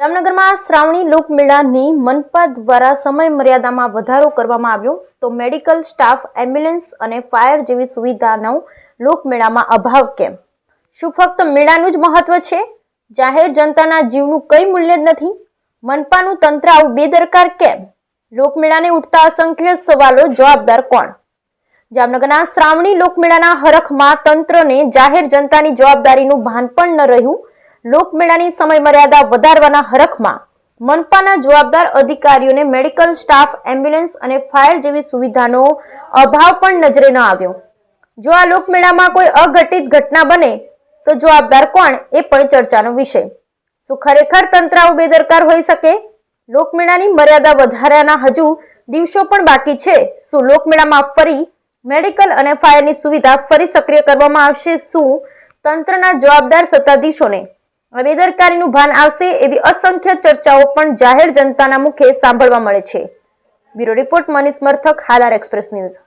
જામનગરમાં શ્રાવણી લોકમેળાની મનપા દ્વારા સમય મર્યાદામાં વધારો કરવામાં આવ્યો તો મેડિકલ સ્ટાફ, એમ્બ્યુલન્સ અને ફાયર જેવી સુવિધાનો લોકમેળામાં અભાવ કેમ? શું ફક્ત મેળાનું જ મહત્વ છે? જાહેર જનતાના જીવનું કંઈ મૂલ્ય જ નથી? મનપાનું તંત્ર આવું બેદરકાર કેમ? લોકમેળાને ઉઠતા અસંખ્ય સવાલો જવાબદાર કોણ? જામનગરના શ્રાવણી લોકમેળાના હરખમાં તંત્રને જાહેર જનતાની જવાબદારીનું ભાન પણ ન રહ્યું લોકમેળાની સમય મર્યાદા વધારવાના હરખમાં મનપાના જવાબદાર અધિકારીઓને મેડિકલ સ્ટાફ, એમ્બ્યુલન્સ અને ફાયર જેવી સુવિધાનો અભાવ પણ નજરે ન આવ્યો. જો આ લોકમેળામાં કોઈ અઘટિત ઘટના બને, તો જવાબદાર કોણ એ પણ ચર્ચાનો વિષય. શું ખરેખર તંત્ર બેદરકાર હોઈ શકે? લોકમેળાની મર્યાદા વધારાના હજુ દિવસો પણ બાકી છે. શું લોકમેળામાં ફરી મેડિકલ અને ફાયરની સુવિધા ફરી સક્રિય કરવામાં આવશે? શું તંત્રના જવાબદાર સત્તાધીશોને બેદરકારીનું ભાન આવશે એવી અસંખ્ય ચર્ચાઓ પણ જાહેર જનતાના મુખે સાંભળવા મળે છે. Bureau report Manish Marthak, Halar express news.